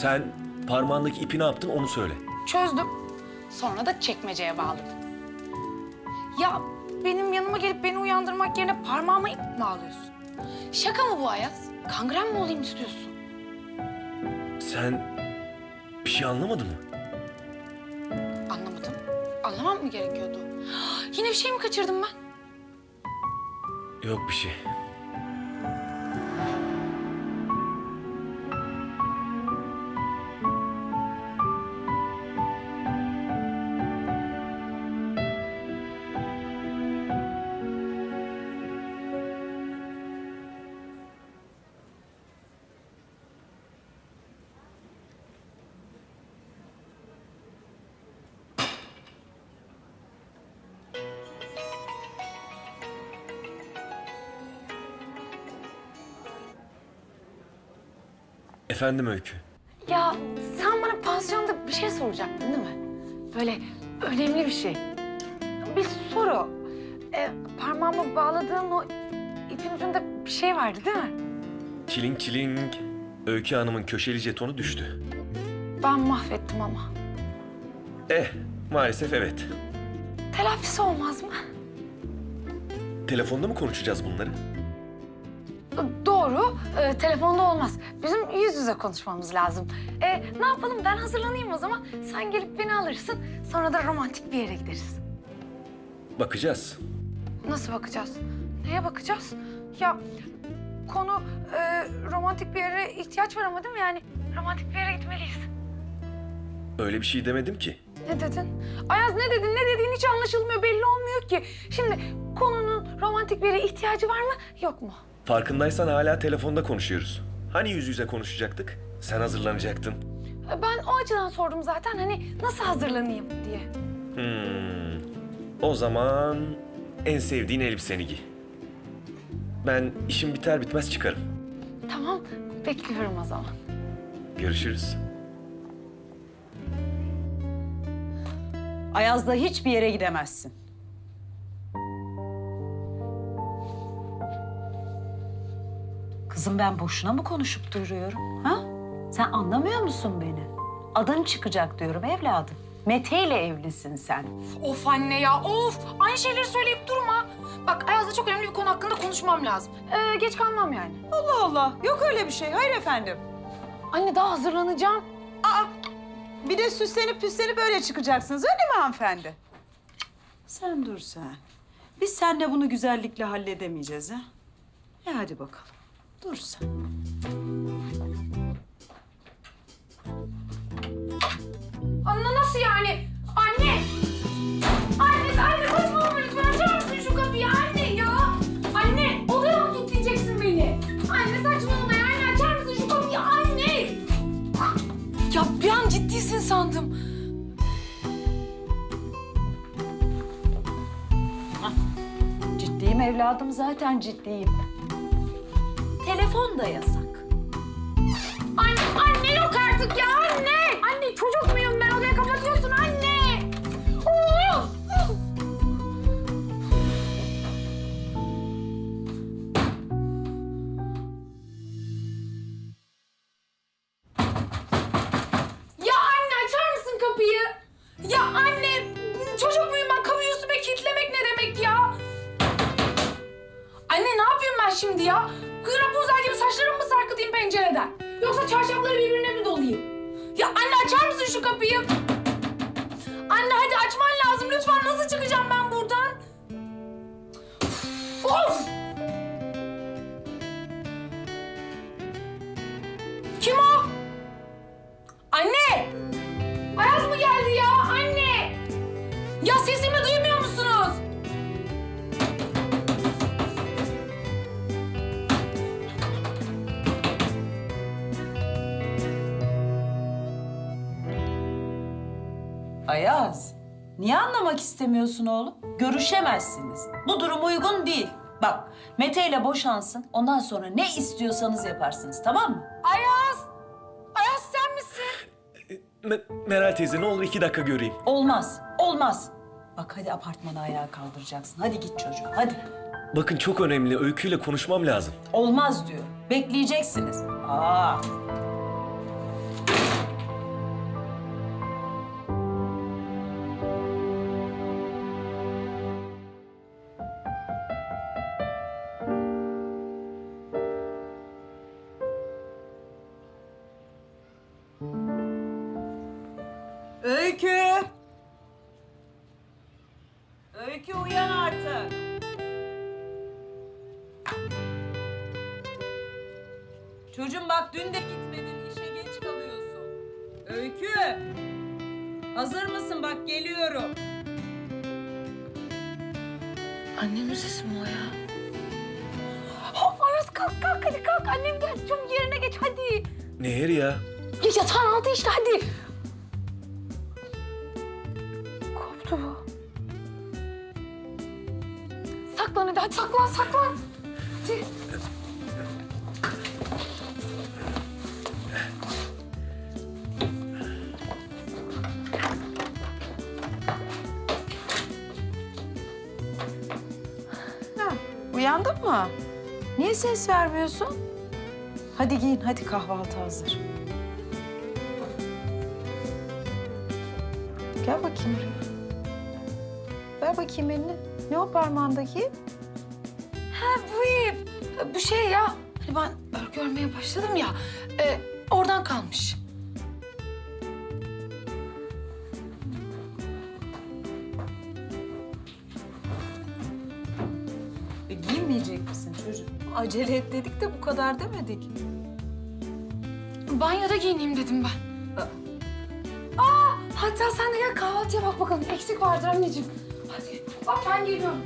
Sen parmağındaki ipi ne yaptın onu söyle. Çözdüm. Sonra da çekmeceye bağladım. Ya benim yanıma gelip beni uyandırmak yerine parmağıma ip mi bağlıyorsun? Şaka mı bu Ayaz? Kangren mi olayım istiyorsun? Sen bir şey anlamadın mı? Anlamadım. Anlamam mı gerekiyordu? Yine bir şey mi kaçırdım ben? Yok bir şey. Efendim Öykü. Ya sen bana pansiyonda bir şey soracaktın değil mi? Böyle önemli bir şey. Bir soru. E, parmağıma bağladığın o ipin ucunda bir şey vardı değil mi? Çiling çiling. Öykü Hanım'ın köşeli jetonu düştü. Ben mahvettim ama. Eh, maalesef evet. Telafisi olmaz mı? Telefonda mı konuşacağız bunları? Doğru. E, telefonda olmaz. Bizim yüz yüze konuşmamız lazım. E, ne yapalım ben hazırlanayım o zaman. Sen gelip beni alırsın. Sonra da romantik bir yere gideriz. Bakacağız. Nasıl bakacağız? Neye bakacağız? Ya konu e, romantik bir yere ihtiyaç var ama değil mi? Yani romantik bir yere gitmeliyiz. Öyle bir şey demedim ki. Ne dedin? Ayaz ne dedin? Ne dediğin hiç anlaşılmıyor, belli olmuyor ki. Şimdi konunun romantik bir yere ihtiyacı var mı, yok mu? Farkındaysan hala telefonda konuşuyoruz. Hani yüz yüze konuşacaktık? Sen hazırlanacaktın. Ben o açıdan sordum zaten. Hani nasıl hazırlanayım diye. Hmm. O zaman en sevdiğin elbiseni giy. Ben işim biter bitmez çıkarım. Tamam, bekliyorum o zaman. Görüşürüz. Ayaz'la hiçbir yere gidemezsin. Kızım ben boşuna mı konuşup duruyorum? Ha? Sen anlamıyor musun beni? Adın çıkacak diyorum evladım. Mete ile evlisin sen. Of anne ya, of! Aynı şeyleri söyleyip durma. Bak Ayaz'la çok önemli bir konu hakkında konuşmam lazım. Ee, geç kalmam yani. Allah Allah. Yok öyle bir şey. Hayır efendim. Anne daha hazırlanacağım. Aa, bir de süslenip püslenip böyle çıkacaksınız öyle mi hanımefendi? Sen dur sen. Biz seninle bunu güzellikle halledemeyeceğiz ha. E hadi bakalım. Dur sen. Anne nasıl yani? Anne! Anne, anne saçmalama lütfen açar mısın şu kapıyı anne ya? Anne, odaya mı kilitleyeceksin beni? Anne saçmalama ya, anne açar mısın şu kapıyı anne? Ya bir an ciddisin sandım. Ciddiyim evladım zaten ciddiyim. Telefon da yasak. Anne, anne yok artık ya Ayaz, niye anlamak istemiyorsun oğlum? Görüşemezsiniz. Bu durum uygun değil. Bak, Mete ile boşansın. Ondan sonra ne istiyorsanız yaparsınız, tamam mı? Ayaz! Ayaz sen misin? Me- Meral teyze ne olur iki dakika göreyim. Olmaz, olmaz. Bak hadi apartmanı ayağa kaldıracaksın. Hadi git çocuğum, hadi. Bakın çok önemli. Öyküyle konuşmam lazım. Olmaz diyor. Bekleyeceksiniz. Aa. Çocuğum bak dün de gitmedin, işe geç kalıyorsun. Öykü! Hazır mısın? Bak geliyorum. Annemin sesi mi o ya? Oh, Aras kalk kalk hadi kalk. Annem geldi. Çabuk yerine geç hadi. Nehir ya. Ya yatağın altı işte hadi. Koptu bu. Saklan hadi hadi saklan saklan. Hadi. Uyandın mı? Niye ses vermiyorsun? Hadi giyin, hadi kahvaltı hazır. Gel bakayım buraya. Ver bakayım elini. Ne o parmağındaki? Ha bu ip. Bu şey ya. Hani ben örgü örmeye başladım ya. e, oradan kalmış. Acele et dedik de bu kadar demedik. Banyoda giyineyim dedim ben. Aa, hatta sen de gel kahvaltıya bak bakalım. Eksik vardır anneciğim. Hadi bak ben geliyorum.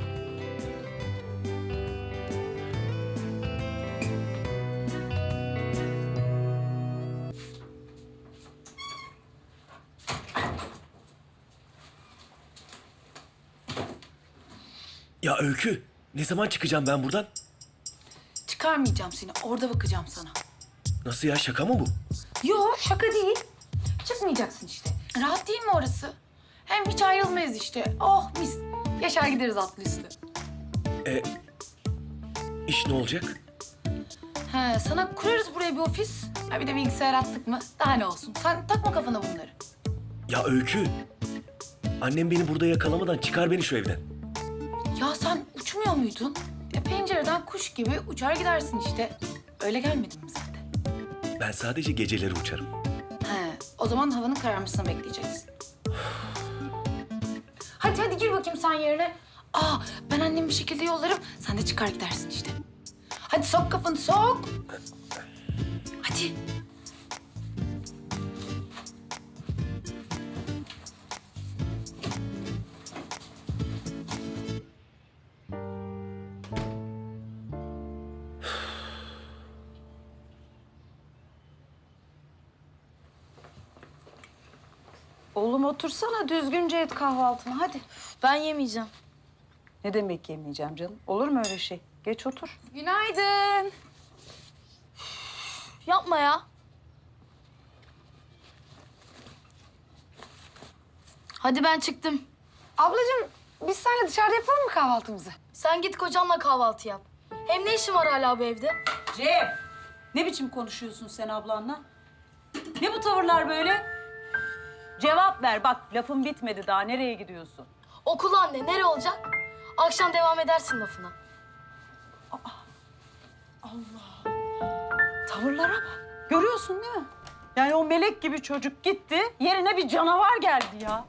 Ya Öykü, ne zaman çıkacağım ben buradan? Çıkarmayacağım seni. Orada bakacağım sana. Nasıl ya, şaka mı bu? Yok şaka değil. Çıkmayacaksın işte. Rahat değil mi orası? Hem hiç ayrılmayız işte. Oh mis. Yaşar gideriz atlı üstü. E, iş ne olacak? He, sana kurarız buraya bir ofis. Ha, bir de bilgisayar attık mı daha ne olsun. Sen takma kafana bunları. Ya Öykü, annem beni burada yakalamadan çıkar beni şu evden. Ya sen uçmuyor muydun? E, pencereden kuş gibi uçar gidersin işte. Öyle gelmedin mi sen de? Ben sadece geceleri uçarım. He, o zaman havanın kararmasını bekleyeceksin. Hadi hadi gir bakayım sen yerine. Aa ben annemi bir şekilde yollarım. Sen de çıkar gidersin işte. Hadi sok kafanı sok. Hadi. Oğlum otursana düzgünce et kahvaltını hadi. Ben yemeyeceğim. Ne demek yemeyeceğim canım? Olur mu öyle şey? Geç otur. Günaydın. Yapma ya. Hadi ben çıktım. Ablacığım biz seninle dışarıda yapalım mı kahvaltımızı? Sen git kocanla kahvaltı yap. Hem ne işin var hala bu evde? Cem! Ne biçim konuşuyorsun sen ablanla? Ne bu tavırlar böyle? Cevap ver bak lafın bitmedi daha nereye gidiyorsun? Okul anne, nere olacak? Akşam devam edersin lafına. Tavırlara bak. Görüyorsun değil mi? Yani o melek gibi çocuk gitti, yerine bir canavar geldi ya.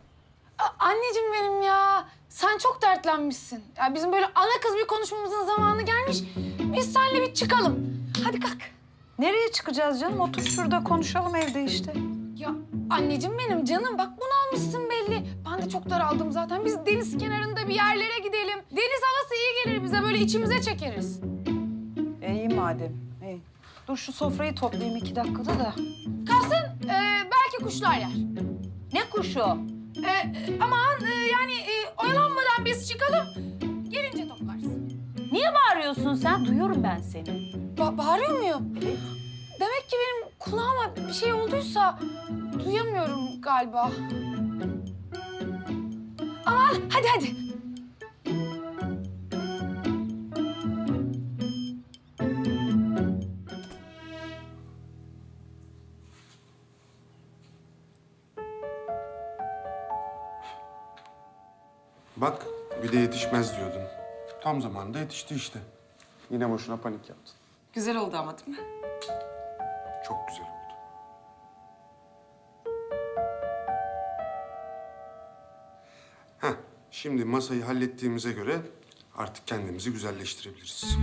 A- anneciğim benim ya. Sen çok dertlenmişsin. Ya bizim böyle ana kız bir konuşmamızın zamanı gelmiş. Biz seninle bir çıkalım. Hadi kalk. Nereye çıkacağız canım? Otur şurada konuşalım evde işte. Ya anneciğim benim canım bak bunu almışsın belli. Ben de çok daraldım zaten. Biz deniz kenarında bir yerlere gidelim. Deniz havası iyi gelir bize böyle içimize çekeriz. E, iyi madem. İyi. Dur şu sofrayı toplayayım iki dakikada da. Kalsın e, belki kuşlar yer. Ne kuşu? E, e, aman e, yani e, oyalanmadan biz çıkalım. Gelince toplarsın. Niye bağırıyorsun sen? Duyuyorum ben seni. Ba- bağırıyor muyum? Demek ki benim kulağıma bir şey olduysa duyamıyorum galiba. Aman hadi hadi. Bak bir de yetişmez diyordun. Tam zamanında yetişti işte. Yine boşuna panik yaptın. Güzel oldu ama değil mi? Çok güzel oldu. Heh, şimdi masayı hallettiğimize göre artık kendimizi güzelleştirebiliriz.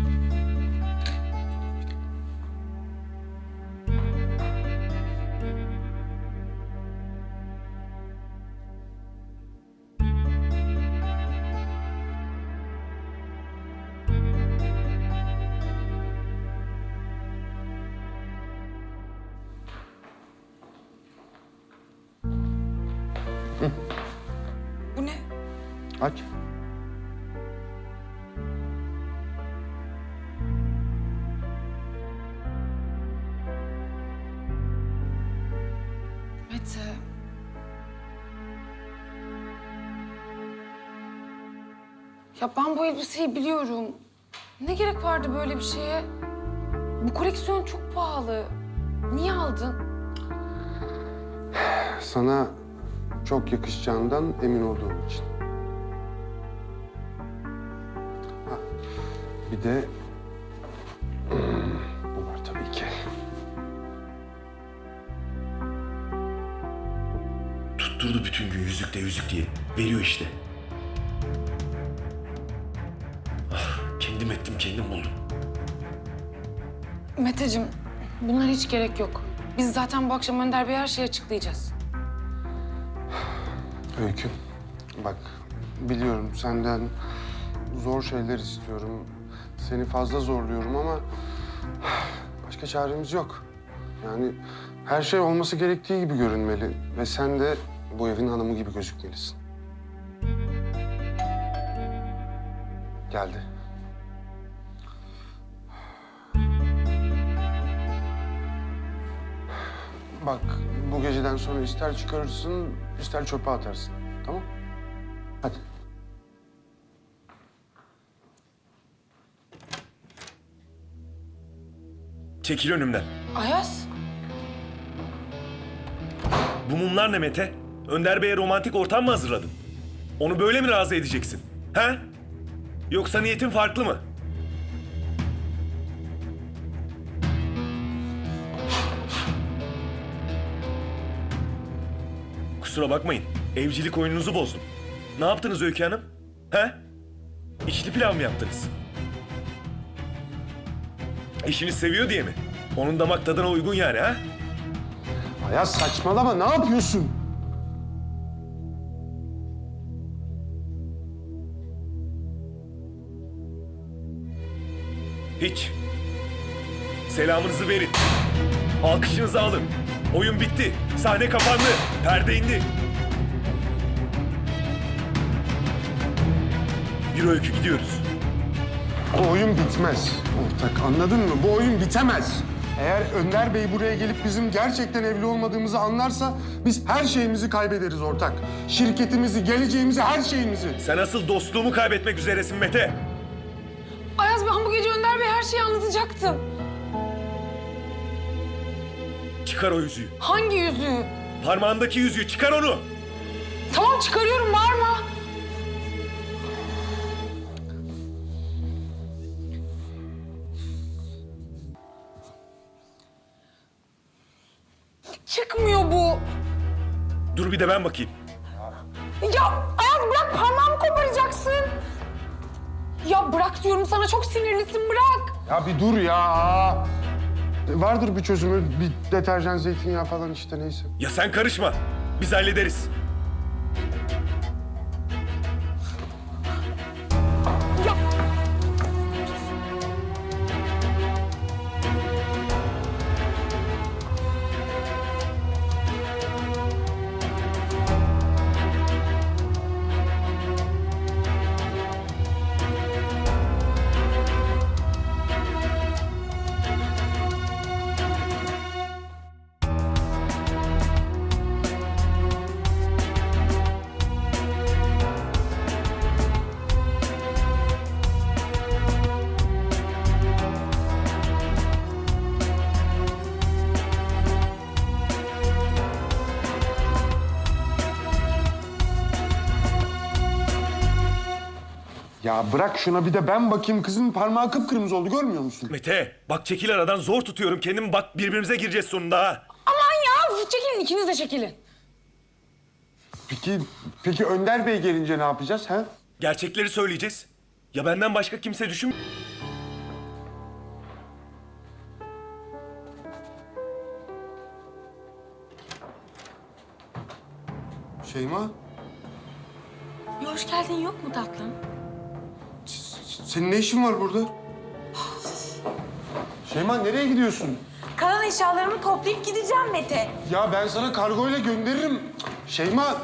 Aç. Mete. Ya ben bu elbiseyi biliyorum. Ne gerek vardı böyle bir şeye? Bu koleksiyon çok pahalı. Niye aldın? Sana çok yakışacağından emin olduğum için. Bir de hmm, bu var tabii ki. Tutturdu bütün gün yüzük de yüzük diye. Veriyor işte. Ah, kendim ettim kendim buldum. Meteciğim, bunlara hiç gerek yok. Biz zaten bu akşam Önder Bey'e her şeyi açıklayacağız. Öykü, bak biliyorum senden zor şeyler istiyorum. Seni fazla zorluyorum ama başka çaremiz yok. Yani her şey olması gerektiği gibi görünmeli ve sen de bu evin hanımı gibi gözükmelisin. Geldi. Bak bu geceden sonra ister çıkarırsın, ister çöpe atarsın. Tamam? Çekil önümden. Ayaz, Bu mumlar ne Mete? Önder Bey'e romantik ortam mı hazırladın? Onu böyle mi razı edeceksin? He? Yoksa niyetin farklı mı? Kusura bakmayın. Evcilik oyununuzu bozdum. Ne yaptınız Öykü Hanım? He? İçli pilav mı yaptınız? Eşiniz seviyor diye mi? Onun damak tadına uygun yani ha? Ayaz saçmalama ne yapıyorsun? Hiç. Selamınızı verin. Alkışınızı alın. Oyun bitti. Sahne kapandı. Perde indi. Bir öykü gidiyoruz. Bu oyun bitmez ortak anladın mı? Bu oyun bitemez. Eğer Önder Bey buraya gelip bizim gerçekten evli olmadığımızı anlarsa biz her şeyimizi kaybederiz ortak. Şirketimizi, geleceğimizi, her şeyimizi. Sen asıl dostluğumu kaybetmek üzeresin Mete. Ayaz ben bu gece Önder Bey her şeyi anlatacaktım. Çıkar o yüzüğü. Hangi yüzüğü? Parmağındaki yüzüğü çıkar onu. Tamam çıkarıyorum, bağırma. Çıkmıyor bir de ben bakayım. Ya Ayaz bırak parmağımı koparacaksın. Ya bırak diyorum sana çok sinirlisin bırak. Ya bir dur ya. Vardır bir çözümü, bir deterjan, zeytinyağı falan işte neyse. Ya sen karışma. Biz hallederiz. Ya bırak şuna bir de ben bakayım. Kızın parmağı kıpkırmızı oldu görmüyor musun? Mete bak çekil aradan zor tutuyorum kendimi. Bak birbirimize gireceğiz sonunda ha. aman ya çekilin ikiniz de çekilin. Peki, peki Önder Bey gelince ne yapacağız ha? Gerçekleri söyleyeceğiz. Ya benden başka kimse düşün... Şeyma, Bir hoş geldin yok mu tatlım? Senin ne işin var burada? Şeyma nereye gidiyorsun? Kalan eşyalarımı toplayıp gideceğim Mete. Ya ben sana kargoyla gönderirim. Şeyma.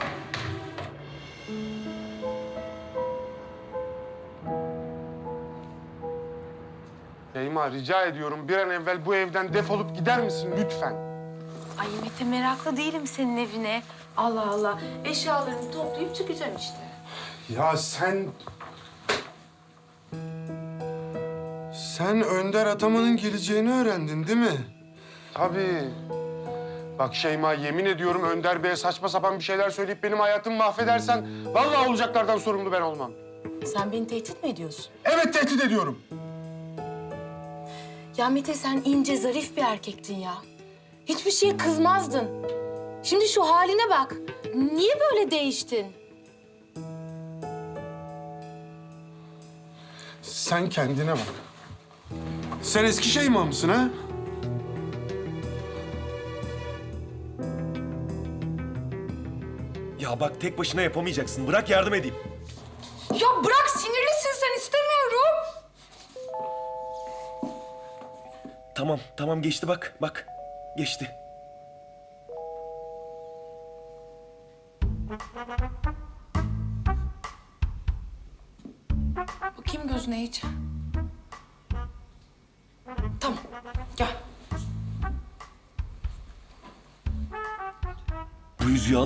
Şeyma rica ediyorum bir an evvel bu evden defolup gider misin lütfen? Ay Mete meraklı değilim senin evine. Allah Allah. Eşyalarımı toplayıp çıkacağım işte. Ya sen... Sen Önder Ataman'ın geleceğini öğrendin değil mi? Tabii. Bak Şeyma yemin ediyorum Önder Bey'e saçma sapan bir şeyler söyleyip benim hayatımı mahvedersen... ...vallahi olacaklardan sorumlu ben olmam. Sen beni tehdit mi ediyorsun? Evet tehdit ediyorum. Ya Mete sen ince zarif bir erkektin ya. Hiçbir şeye kızmazdın. Şimdi şu haline bak. Niye böyle değiştin? Sen kendine bak. Sen eski Şeyma mısın ha? Ya bak tek başına yapamayacaksın. Bırak yardım edeyim. Ya bırak sinirlisin sen istemiyorum. Tamam, tamam geçti bak. Bak, geçti. Bakayım gözüne hiç.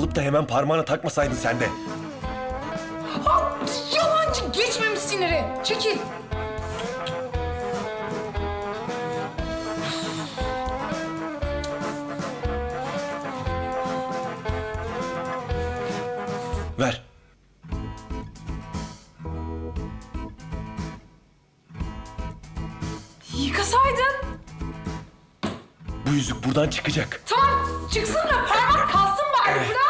Alıp da hemen parmağına takmasaydın sen de. Ha, yalancı geçmemiş siniri. Çekil. Ver. Yıkasaydın. Bu yüzük buradan çıkacak. Tamam çıksın da parmak kalsın bari bırak.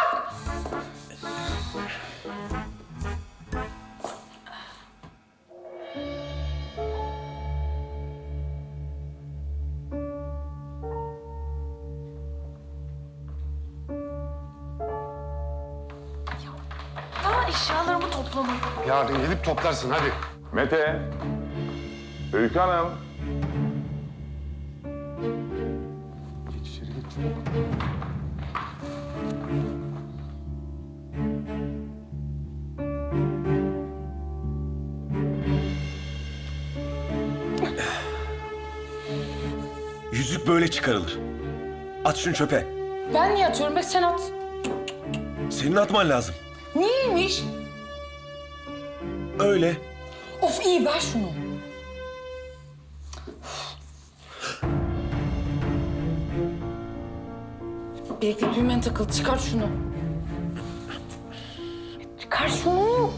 Eşyalarımı toplamadım. Yarın gelip toplarsın hadi. Mete, Öykü Hanım. Geç içeri geç. Yüzük böyle çıkarılır. At şunu çöpe. Ben niye atıyorum be sen at. Senin atman lazım. Niyeymiş? Öyle. Of iyi ver şunu. Bileklik düğmen takıldı. Çıkar şunu. Çıkar şunu.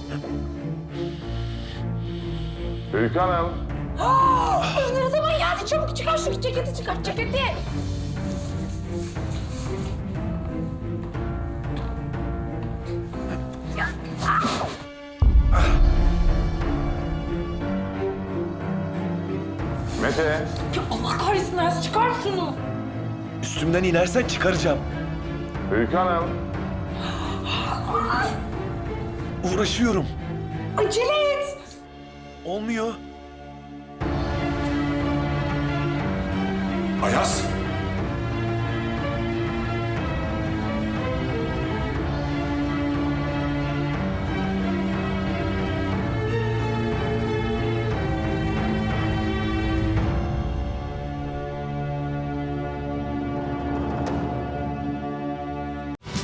Öykü Hanım. Ne zaman geldi? Çabuk çıkar şu ceketi çıkar ceketi. Mete, Ya Allah kahretsin Ayaz çıkar şunu. Üstümden inersen çıkaracağım. Öykü Hanım. Uğraşıyorum. Acele et. Olmuyor. Ayaz.